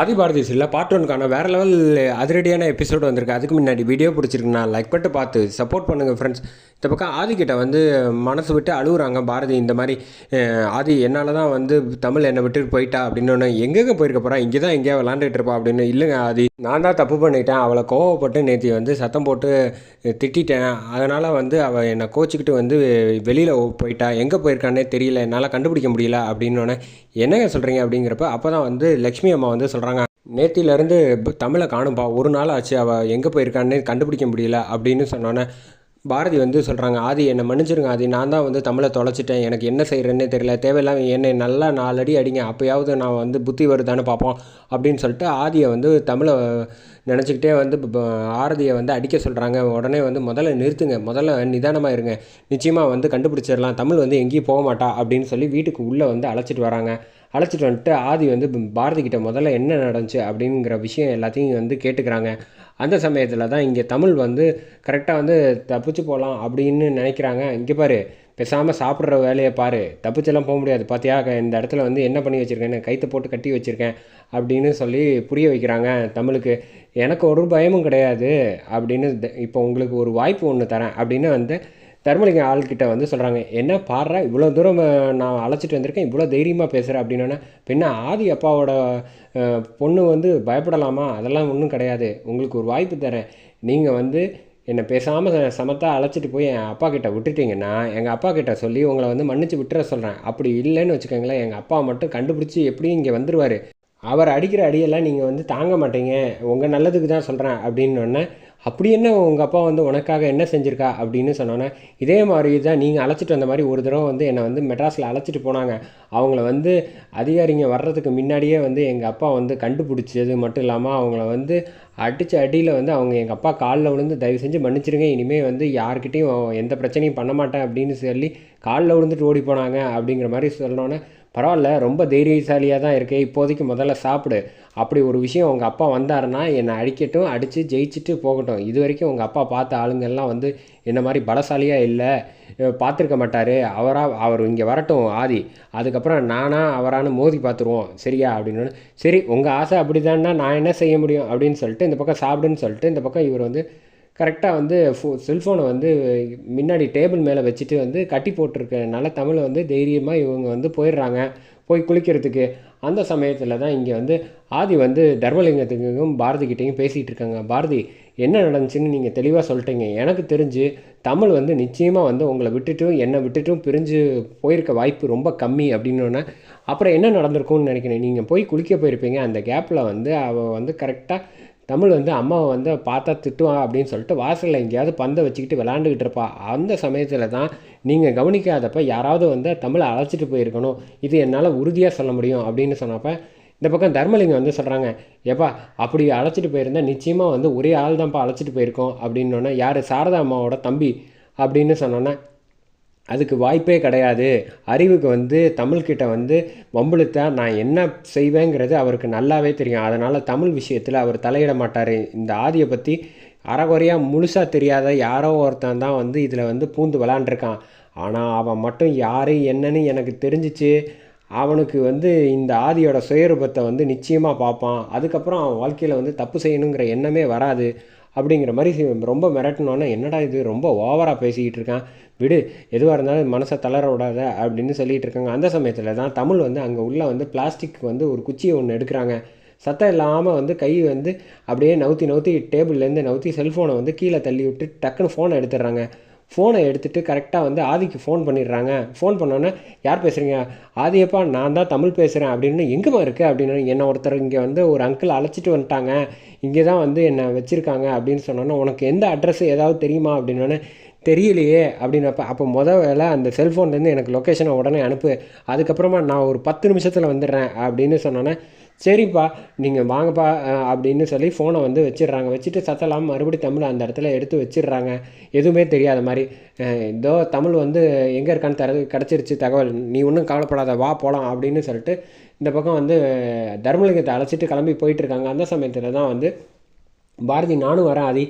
ஆதிபாரதி சில பார்ட் ஒன்க்கான வேறு லெவல் அதிரடியான எபிசோடு வந்திருக்கு. அதுக்கு முன்னாடி வீடியோ பிடிச்சிருக்குண்ணா லைக் பண்ணிட்டு பார்த்து சப்போர்ட் பண்ணுங்கள் ஃப்ரெண்ட்ஸ் இந்த பக்கம் ஆதிக்கிட்ட வந்து மனசு விட்டு அழுகுறாங்க பாரதி இந்த மாதிரி ஆதி என்னால் தான் வந்து தமிழ் என்னை விட்டுட்டு போயிட்டா அப்படின்னு ஒன்று எங்கெங்கே போயிருக்க போகிறா இங்கே தான் எங்கேயா விளாண்டுட்டு இருப்பா அப்படின்னு. இல்லைங்க ஆதி நான் தான் தப்பு பண்ணிட்டேன். அவளை கோவப்பட்டு நேற்றி வந்து சத்தம் போட்டு திட்டிட்டேன். அதனால் வந்து அவள் என்னை கோச்சிக்கிட்டு வந்து வெளியில் போயிட்டா. எங்கே போயிருக்கானே தெரியல. என்னால் கண்டுபிடிக்க முடியல அப்படின்னோடனே என்னங்க சொல்கிறீங்க அப்படிங்கிறப்ப அப்போ தான் வந்து லக்ஷ்மி அம்மா வந்து சொல்கிறாங்க சொல்கிறாங்க நேத்திலேருந்து தமிழை காணும்பா ஒரு நாள் ஆச்சு அவள் எங்கே போயிருக்கான்னு கண்டுபிடிக்க முடியல அப்படின்னு சொன்னோன்னே பாரதி வந்து சொல்கிறாங்க ஆதி என்னை மன்னிச்சிருங்க ஆதி. நான் தான் வந்து தமிழை தொலைச்சிட்டேன். எனக்கு என்ன செய்கிறேன்னே தெரியல. தேவையில்லாம என்னை நல்லா நாலடி அடிங்க. அப்போயாவது நான் வந்து புத்தி வருதான்னு பார்ப்போம் அப்படின்னு சொல்லிட்டு ஆதியை வந்து தமிழை நினச்சிக்கிட்டே வந்து ஆரதியை வந்து அடிக்க சொல்கிறாங்க உடனே வந்து முதல்ல நிறுத்துங்க. முதல்ல நிதானமாக இருங்க. நிச்சயமாக வந்து கண்டுபிடிச்சிடலாம். தமிழ் வந்து எங்கேயும் போக மாட்டா அப்படின்னு சொல்லி வீட்டுக்கு உள்ளே வந்து அழைச்சிட்டு வராங்க. அழைச்சிட்டு வந்துட்டு ஆதி வந்து பாரதி கிட்ட முதல்ல என்ன நடந்துச்சு அப்படிங்கிற விஷயம் எல்லாத்தையும் வந்து கேட்டுக்கிறாங்க. அந்த சமயத்தில் தான் இங்கே தமிழ் வந்து கரெக்டாக வந்து தப்பிச்சு போகலாம் அப்படின்னு நினைக்கிறாங்க. இங்கே பாரு பேசாமல் சாப்பிட்ற வேலையை பாரு. தப்பிச்செல்லாம் போக முடியாது. பார்த்தியா இந்த இடத்துல வந்து என்ன பண்ணி வச்சுருக்கேன் கைத்தை போட்டு கட்டி வச்சுருக்கேன் அப்படின்னு சொல்லி புரிய வைக்கிறாங்க தமிழுக்கு. எனக்கு ஒரு பயமும் கிடையாது அப்படின்னு த- இப்போ உங்களுக்கு ஒரு வாய்ப்பு ஒன்று தரேன் அப்படின்னு வந்து தர்மலிங்க ஆள்கிட்ட வந்து சொல்கிறாங்க என்ன பாடுற? இவ்வளோ தூரம் நான் அழைச்சிட்டு வந்திருக்கேன் இவ்வளோ தைரியமாக பேசுகிறேன் அப்படின்னோடனே பின்ன ஆதி அப்பாவோட பொண்ணு வந்து பயப்படலாமா? அதெல்லாம் ஒன்றும் கிடையாது. உங்களுக்கு ஒரு வாய்ப்பு தரேன். நீங்கள் வந்து என்னை பேசாமல் சமத்தாக அழைச்சிட்டு போய் என் அப்பா கிட்ட விட்டுட்டீங்கன்னா எங்கள் அப்பா கிட்ட சொல்லி உங்களை வந்து மன்னிச்சு விட்டுற சொல்கிறேன் அப்படி இல்லைன்னு வச்சுக்கோங்களேன் எங்கள் அப்பா மட்டும் கண்டுபிடிச்சி எப்படியும் இங்கே வந்துடுவார் அவர் அடிக்கிற அடியெல்லாம் நீங்கள் வந்து தாங்க மாட்டீங்க. உங்கள் நல்லதுக்கு தான் சொல்கிறேன் அப்படின்னோடனே அப்படி என்ன உங்கள் அப்பா வந்து உனக்காக என்ன செஞ்சுருக்கா அப்படின்னு சொன்னோன்னே இதே மாதிரி தான் நீங்கள் அழைச்சிட்டு வந்த மாதிரி ஒரு தடவை வந்து என்னை வந்து மெட்ராஸில் அழைச்சிட்டு போனாங்க. அவங்கள வந்து அதிகாரிங்க வர்றதுக்கு முன்னாடியே வந்து எங்கள் அப்பா வந்து கண்டுபிடிச்சது மட்டும் இல்லாமல் அவங்கள வந்து அடித்த அடியில் வந்து அவங்க எங்கள் அப்பா காலில் விழுந்து தயவு செஞ்சு மன்னிச்சிருங்க இனிமேல் வந்து யார்கிட்டையும் எந்த பிரச்சனையும் பண்ண மாட்டேன் அப்படின்னு சொல்லி காலில் விழுந்துட்டு ஓடி போனாங்க அப்படிங்கிற மாதிரி சொன்னோன்னே பரவாயில்ல ரொம்ப தைரியசாலியாக தான் இருக்கே. இப்போதைக்கு முதல்ல சாப்பிடு. அப்படி ஒரு விஷயம் உங்கள் அப்பா வந்தாருன்னா என்னை அடிக்கட்டும் அடித்து ஜெயிச்சுட்டு போகட்டும். இது வரைக்கும் உங்கள் அப்பா பார்த்த ஆளுங்கள்லாம் வந்து என்ன மாதிரி பலசாலியாக இல்லை. பார்த்துருக்க மாட்டார். அவராக அவர் இங்கே வரட்டும் ஆதி. அதுக்கப்புறம் நானா அவரானு மோதி பார்த்துருவோம். சரியா? அப்படின்னு. சரி உங்கள் ஆசை அப்படி நான் என்ன செய்ய முடியும்? அப்படின்னு சொல்லிட்டு இந்த பக்கம் சாப்பிடுன்னு சொல்லிட்டு இந்த பக்கம் இவர் வந்து கரெக்டாக வந்து ஃபோ செல்ஃபோனை வந்து முன்னாடி டேபிள் மேலே வச்சுட்டு வந்து கட்டி போட்டிருக்கனால தமிழை வந்து தைரியமாக இவங்க வந்து போயிடுறாங்க போய் குளிக்கிறதுக்கு. அந்த சமயத்தில் தான் இங்கே வந்து ஆதி வந்து தர்மலிங்கத்துக்கும் பாரதிக்கிட்டையும் பேசிகிட்டு இருக்காங்க. பாரதி என்ன நடந்துச்சுன்னு நீங்கள் தெளிவாக சொல்லிட்டீங்க. எனக்கு தெரிஞ்சு தமிழ் வந்து நிச்சயமாக வந்து உங்களை விட்டுட்டும் என்னை விட்டுட்டும் பிரிஞ்சு போயிருக்க வாய்ப்பு ரொம்ப கம்மி அப்படின்னோடனே அப்புறம் என்ன நடந்திருக்கும்னு நினைக்கிறேன்? நீங்கள் போய் குளிக்க போயிருப்பீங்க. அந்த கேப்பில் வந்து அவள் வந்து கரெக்டாக தமிழ் வந்து அம்மாவை வந்து பார்த்தா திட்டுவான் அப்படின்னு சொல்லிட்டு வாசலில் எங்கேயாவது பந்தை வச்சுக்கிட்டு விளாண்டுக்கிட்டு இருப்பா. அந்த சமயத்தில் தான் நீங்கள் கவனிக்காதப்ப யாராவது வந்து தமிழை அழைச்சிட்டு போயிருக்கணும். இது என்னால் உறுதியாக சொல்ல முடியும் அப்படின்னு சொன்னப்போ இந்த பக்கம் தர்மலிங்கம் வந்து சொல்கிறாங்க ஏப்பா அப்படி அழைச்சிட்டு போயிருந்தா நிச்சயமாக வந்து ஒரே ஆள் தான்ப்பா அழைச்சிட்டு போயிருக்கோம். அப்படின்னோடனே யார்? சாரதா அம்மாவோட தம்பி. அப்படின்னு சொன்னோன்னே அதுக்கு வாய்ப்பே கிடையாது. அறிவுக்கு வந்து தமிழ்கிட்ட வந்து வம்பிழுத்தா நான் என்ன செய்வேங்கிறது அவருக்கு நல்லாவே தெரியும். அதனால் தமிழ் விஷயத்தில் அவர் தலையிட மாட்டார். இந்த ஆதியை பற்றி அறகுறையாக முழுசாக தெரியாத யாரோ ஒருத்தன் தான் வந்து இதில் வந்து பூந்து விளாண்டுருக்கான். ஆனால் அவன் மட்டும் யார் என்னன்னு எனக்கு தெரிஞ்சிச்சு. அவனுக்கு வந்து இந்த ஆதியோட சுயரூபத்தை வந்து நிச்சயமாக பார்ப்பான். அதுக்கப்புறம் அவன் வாழ்க்கையில் வந்து தப்பு செய்யணுங்கிற எண்ணமே வராது. அப்படிங்கிற மாதிரி ரொம்ப மிரட்டினோன்னே என்னடா இது? ரொம்ப ஓவராக பேசிக்கிட்டு இருக்கான். விடு எதுவாக இருந்தாலும் மனசை தளர விடாத அப்படின்னு சொல்லிகிட்டு இருக்காங்க. அந்த சமயத்தில் தான் தமிழ் வந்து அங்கே உள்ளே வந்து பிளாஸ்டிக் வந்து ஒரு குச்சியை ஒன்று எடுக்கிறாங்க. சத்தம் இல்லாமல் வந்து கை வந்து அப்படியே நவுத்தி நவுத்தி டேபிள்லேருந்து நவுத்தி செல்ஃபோனை வந்து கீழே தள்ளி விட்டு டக்குன்னு ஃபோனை எடுத்துடுறாங்க. ஃபோனை எடுத்துகிட்டு கரெக்டாக வந்து ஆதிக்கு ஃபோன் பண்ணிடுறாங்க. ஃபோன் பண்ணோன்னே யார் பேசுகிறீங்க ஆதியப்பா நான் தான் தமிழ் பேசுகிறேன் அப்படின்னு எங்கேம்மா இருக்குது அப்படின்னு என்ன ஒருத்தர் இங்கே வந்து ஒரு அங்கிள் அழைச்சிட்டு வந்துட்டாங்க. இங்கே தான் வந்து என்னை வச்சுருக்காங்க அப்படின்னு சொன்னோன்னே உனக்கு எந்த அட்ரஸ் ஏதாவது தெரியுமா? அப்படின்னோடனே தெரியலையே. அப்படின்னப்ப அப்போ முத வேலை அந்த செல்ஃபோன்லேருந்து எனக்கு லொக்கேஷனை உடனே அனுப்பு. அதுக்கப்புறமா நான் ஒரு பத்து நிமிஷத்தில் வந்துடுறேன் அப்படின்னு சொன்னோன்னே சரிப்பா நீங்கள் வாங்கப்பா அப்படின்னு சொல்லி ஃபோனை வந்து வச்சிடுறாங்க. வச்சுட்டு சத்தம் இல்லாமல் மறுபடியும் தமிழ் அந்த இடத்துல எடுத்து வச்சிடுறாங்க. எதுவுமே தெரியாத மாதிரி இதோ தமிழ் வந்து எங்கே இருக்கான்னு தர கிடச்சிருச்சு தகவல். நீ ஒன்றும் கவலைப்படாத வா போகலாம் அப்படின்னு சொல்லிட்டு இந்த பக்கம் வந்து தர்மலிங்கத்தை அழைச்சிட்டு கிளம்பி போயிட்டுருக்காங்க அந்த சமயத்தில் தான் வந்து பாரதி நானும் வரேன். ஆதி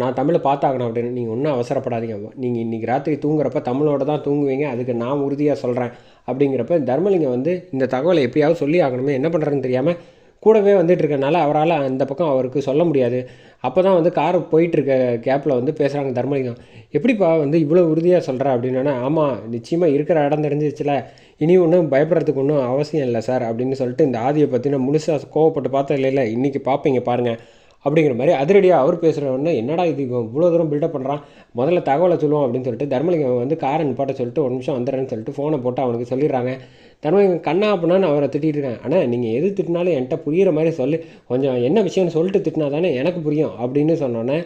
நான் தமிழை பார்த்தாகணும் அப்படின்னு. நீங்கள் ஒன்றும் அவசரப்படாதீங்க. நீங்கள் இன்றைக்கி ராத்திரி தூங்குறப்ப தமிழோட தான் தூங்குவீங்க. அதுக்கு நான் உறுதியாக சொல்கிறேன் அப்படிங்கிறப்ப தர்மலிங்கம் வந்து இந்த தகவலை எப்படியாவது சொல்லி ஆகணுமே என்ன பண்ணுறதுன்னு தெரியாமல் கூடவே வந்துட்டு இருக்கனால அவரால் அந்த பக்கம் அவருக்கு சொல்ல முடியாது. அப்போ தான் வந்து கார் போயிட்டுருக்க கேப்பில் வந்து பேசுகிறாங்க தர்மலிங்கம். எப்படிப்பா வந்து இவ்வளோ உறுதியாக சொல்கிற அப்படின்னா ஆமாம் நிச்சயமாக இருக்கிற இடம் தெரிஞ்சிச்சுல இனி ஒன்றும் பயப்படுறதுக்கு ஒன்றும் அவசியம் இல்லை சார் அப்படின்னு சொல்லிட்டு இந்த ஆதியை பற்றின முழுசாக கோவப்பட்டு பார்த்தா இல்லை இல்லை இன்றைக்கி பார்ப்பீங்க பாருங்கள் அப்படிங்கிற மாதிரி அதிரடியாக அவர் பேசுகிற என்னடா இது? இவ்வளோ தூரம் பில்டப் பண்ணுறான் முதல்ல தகவலை சொல்லுவோம் அப்படின்னு சொல்லிட்டு தர்மலிங்கம் வந்து காரை நிப்பாட்ட சொல்லிட்டு ஒரு நிமிஷம் வந்துடுறேன்னு சொல்லிட்டு ஃபோனை போட்டு அவனுக்கு சொல்லிடுறாங்க. தர்மலிங்கம் கண்ணா அப்படின்னா அவரை திட்டிருக்கேன் ஆனால் நீங்கள் எது திட்டினாலும் என்கிட்ட புரியிற மாதிரி சொல்லி. கொஞ்சம் என்ன விஷயம்னு சொல்லிட்டு திட்டினா தானே எனக்கு புரியும் அப்படின்னு சொன்னோன்னே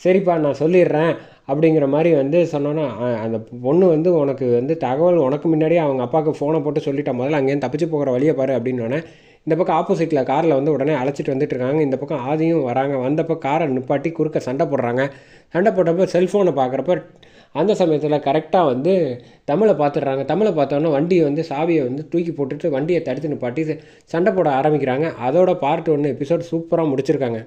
சரிப்பா நான் சொல்லிடுறேன் அப்படிங்கிற மாதிரி வந்து சொன்னோன்னா அந்த பொண்ணு வந்து உனக்கு வந்து தகவல் உனக்கு முன்னாடியே அவங்க அப்பாவுக்கு ஃபோனை போட்டு சொல்லிட்டா முதல்ல அங்கேருந்து தப்பிச்சு போகிற வழியை பாரு அப்படின்னோடனே இந்த பக்கம் ஆப்போசிட்டில் காரில் வந்து உடனே அழைச்சிட்டு வந்துட்டு இருக்காங்க. இந்த பக்கம் ஆதியும் வராங்க. வந்தப்போ காரை நிப்பாட்டி குறுக்க சண்டை போடுறாங்க. சண்டை போட்டப்போ செல்ஃபோனை பார்க்குறப்ப அந்த சமயத்தில் கரெக்டாக வந்து தமிழை பார்த்துடுறாங்க. தமிழை பார்த்தோன்னே வண்டியை வந்து சாவியை வந்து தூக்கி போட்டுட்டு வண்டியை தடுத்து நிப்பாட்டி சண்டை போட ஆரம்பிக்கிறாங்க. அதோட பார்ட் ஒன்று எபிசோட் சூப்பராக முடிச்சிருக்காங்க.